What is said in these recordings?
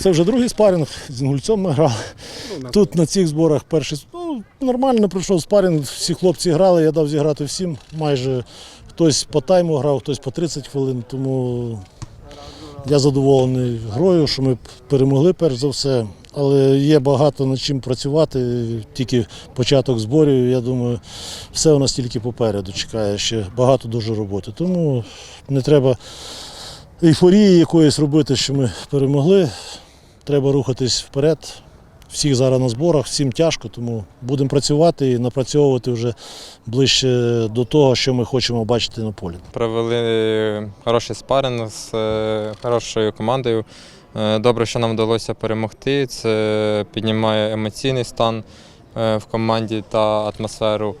Це вже другий спарінг, з Інгульцем ми грали. Тут на цих зборах перший ну, нормально пройшов спарінг, всі хлопці грали, я дав зіграти всім. Майже хтось по тайму грав, хтось по 30 хвилин. Тому я задоволений грою, що ми перемогли перш за все. Але є багато над чим працювати, тільки початок зборів. Я думаю, все у нас тільки попереду чекає ще багато дуже роботи. Тому не треба ейфорії якоїсь робити, що ми перемогли. Треба рухатись вперед. Всіх зараз на зборах, всім тяжко, тому будемо працювати і напрацьовувати вже ближче до того, що ми хочемо бачити на полі. Провели хороший спаринг з е, хорошою командою. Е, Добре, що нам вдалося перемогти. Це піднімає емоційний стан е, в команді та атмосферу.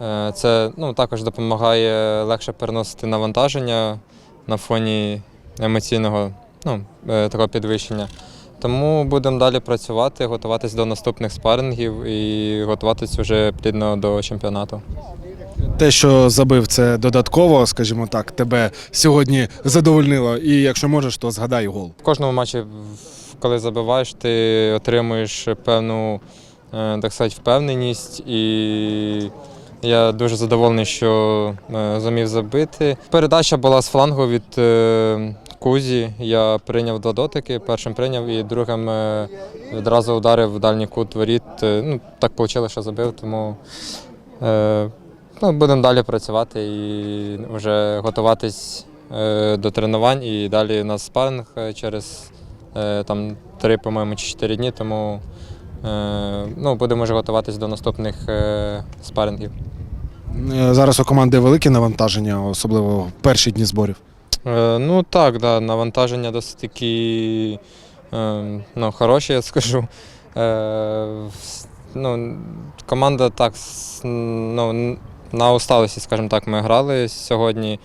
Е, Це ну, також допомагає легше переносити навантаження на фоні емоційного ну, е, такого підвищення. Тому будемо далі працювати, готуватись до наступних спарингів і готуватись вже плідно до чемпіонату. Те, що забив, це додатково, скажімо так, тебе сьогодні задовольнило. І якщо можеш, то згадай гол. В кожному матчі, коли забиваєш, ти отримуєш певну е, так сказати, впевненість. І я дуже задоволений, що е, зумів забити. Передача була з флангу від е, Кузі. Я прийняв два дотики. Першим прийняв і другим е, відразу ударив в дальній кут воріт. Е, Ну, так вийшло, що забив, тому е, ну, будемо далі працювати і вже готуватись до тренувань. І далі у нас спаринг е, через там, три, по-моєму, чи чотири дні, тому ну, будемо вже готуватись до наступних спарингів. Зараз у команди велике навантаження, особливо перші дні зборів. Е, ну так, да, навантаження досить такі е, ну, хороші, я скажу. Е, ну, команда так ну, на усталості, скажімо так, ми грали сьогодні.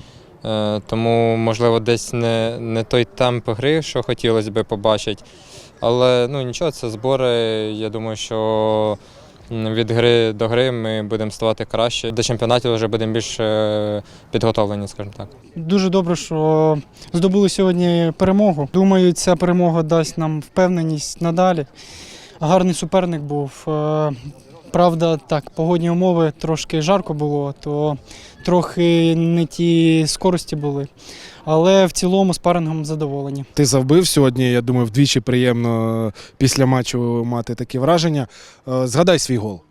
Тому, можливо, десь не, не той темп гри, що хотілося б побачити. Але ну, нічого, це збори. Я думаю, що від гри до гри ми будемо ставати краще. До чемпіонатів вже будемо більш е, підготовлені, скажімо так. Дуже добре, що здобули сьогодні перемогу. Думаю, ця перемога дасть нам впевненість надалі. Гарний суперник був. Правда, так, погодні умови трошки жарко було, то трохи не ті скорості були. Але в цілому спарингом задоволені. Ти завбив сьогодні, я думаю, вдвічі приємно після матчу мати такі враження. Е, Згадай свій гол.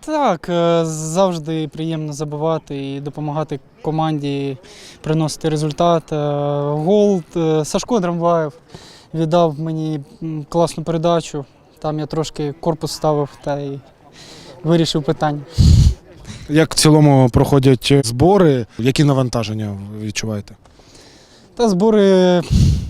Так, е, завжди приємно забивати і допомагати команді приносити результат. Е, Гол Сашко Драмбаєв віддав мені класну передачу. Там я трошки корпус ставив та й вирішив питання. Як в цілому проходять збори, які навантаження ви відчуваєте? Та збори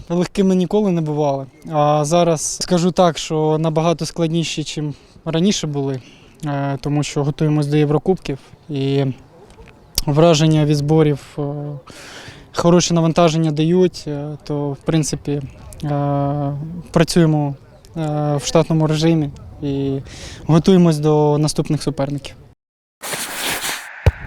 легкими ніколи не бували. А зараз скажу так, що набагато складніші, ніж раніше були, е, тому що готуємось до Єврокубків і враження від зборів е, хороше навантаження дають, е, то в принципі працюємо в штатному режимі і готуємось до наступних суперників.